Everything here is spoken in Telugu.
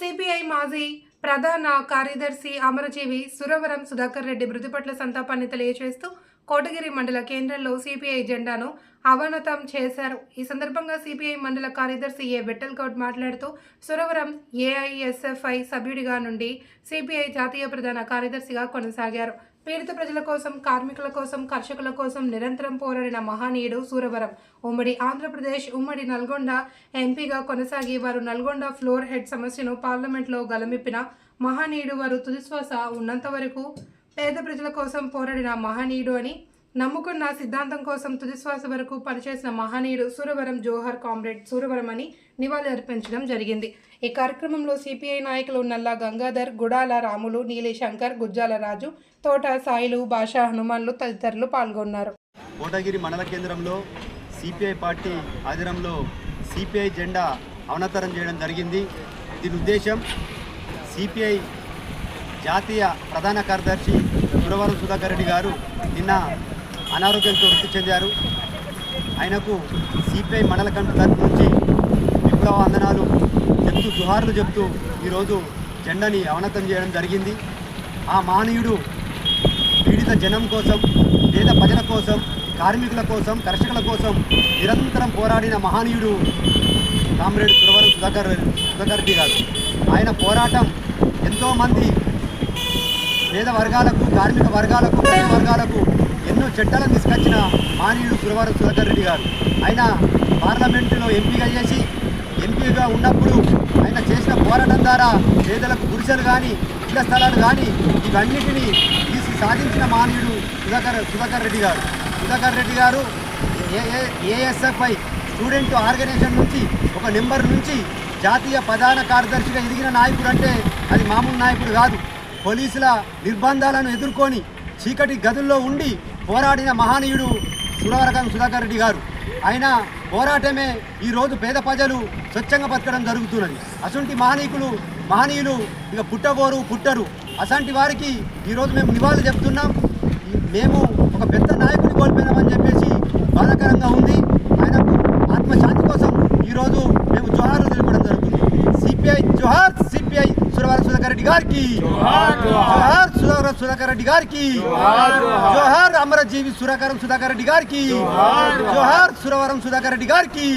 సిపిఐ మాజీ ప్రధాన కార్యదర్శి అమరజీవి సురవరం సుధాకర్ రెడ్డి మృతి పట్ల సంతాపాన్ని తెలియజేస్తూ కోటగిరి మండల కేంద్రంలో సిపిఐ జెండాను అవనతం చేశారు. ఈ సందర్భంగా సిపిఐ మండల కార్యదర్శి ఏ విఠల్ గౌడ్ మాట్లాడుతూ సురవరం ఏఐఎస్ఎఫ్ఐ సభ్యుడిగా నుండి సిపిఐ జాతీయ ప్రధాన కార్యదర్శిగా కొనసాగారు. పీడిత ప్రజల కోసం కార్మికుల కోసం కర్షకుల కోసం నిరంతరం పోరాడిన మహనీయుడు సూరవరం. ఉమ్మడి ఆంధ్రప్రదేశ్ ఉమ్మడి నల్గొండ ఎంపీగా కొనసాగి వారు నల్గొండ ఫ్లోర్ హెడ్ సమస్యను పార్లమెంట్లో గలమిప్పిన మహనీయుడు వారు తుదిశ్వాస ఉన్నంత వరకు పేద ప్రజల కోసం పోరాడిన మహనీయుడు అని నమ్ముకున్న సిద్ధాంతం కోసం తుదిశ్వాస వరకు పనిచేసిన మహనీయుడు సూరవరం జోహర్ కామ్రేడ్ సూరవరం అని నివాళులర్పించడం జరిగింది. ఈ కార్యక్రమంలో సిపిఐ నాయకులు నల్లా గంగాధర్ గుడాల రాములు నీలి శంకర్ గుజ్జాల రాజు తోట సాయిలు భాషా హనుమాన్లు తదితరులు పాల్గొన్నారు. కోటగిరి మండల కేంద్రంలో సిపిఐ పార్టీ ఆధ్వర్యంలో సిపిఐ జెండా అవనతరం చేయడం జరిగింది. దీని ఉద్దేశం సిపిఐ జాతీయ ప్రధాన కార్యదర్శి సురవరం సుధాకర్ రెడ్డి గారు నిన్న అనారోగ్యంతో మృతి చెందారు. ఆయనకు సిపిఐ మండల కమిటీ తరఫు నుంచి విప్లవ వందనాలు చెప్తూ జుహార్లు చెప్తూ ఈరోజు జెండాని అవనతం చేయడం జరిగింది. ఆ మహనీయుడు పీడిత జనం కోసం పేద ప్రజల కోసం కార్మికుల కోసం కర్షకుల కోసం నిరంతరం పోరాడిన మహనీయుడు కామ్రేడ్ సురవరం సుధాకర్ సుధాకర్ రెడ్డి గారు. ఆయన పోరాటం ఎంతోమంది పేద వర్గాలకు కార్మిక వర్గాలకు ప్రజల వర్గాలకు చట్టాలను తీసుకొచ్చిన మానీయుడు సురవరం సుధాకర్ రెడ్డి గారు. ఆయన పార్లమెంటులో ఎంపీగా చేసి ఎంపీగా ఉన్నప్పుడు ఆయన చేసిన పోరాటం ద్వారా పేదలకు గుడిసెలు కానీ ఇళ్ళ స్థలాలు కానీ ఇవన్నిటినీ తీసి సాధించిన మానవుడు సుధాకర్ సుధాకర్ రెడ్డి గారు. సుధాకర్ రెడ్డి గారు ఏఎస్ఎఫ్ఐ స్టూడెంట్ ఆర్గనైజేషన్ నుంచి ఒక నెంబర్ నుంచి జాతీయ ప్రధాన కార్యదర్శిగా ఎదిగిన నాయకుడు అంటే అది మామూలు నాయకుడు కాదు. పోలీసుల నిర్బంధాలను ఎదుర్కొని చీకటి గదుల్లో ఉండి పోరాడిన మహనీయుడు సురవరకం సుధాకర్ రెడ్డి గారు. ఆయన పోరాటమే ఈరోజు పేద ప్రజలు స్వచ్ఛంగా బతకడం జరుగుతున్నది. అటువంటి మహనీయులు మహనీయులు ఇక పుట్టబోరు పుట్టరు. అసంటి వారికి ఈరోజు మేము నివాళులు చెప్తున్నాం. మేము ఒక పెద్ద నాయకుడిని కోల్పోయినామని చెప్పేసి బాధాకరంగా ఉంది. ఆయనకు ఆత్మశాంతి కోసం ఈరోజు మేము జోహార్లు తెలపడం జరుగుతుంది. సిపిఐ జోహార్ సిపిఐ సురవర సుధాకర్ రెడ్డి గారికి జోహార్ సురవర సుధాకర్ రెడ్డి గారికి జోహార్ అమరజీవి సురకరం సుధాకర్ రెడ్డి గారికి జోహార్ సురవరం సుధాకర్ రెడ్డి గారికి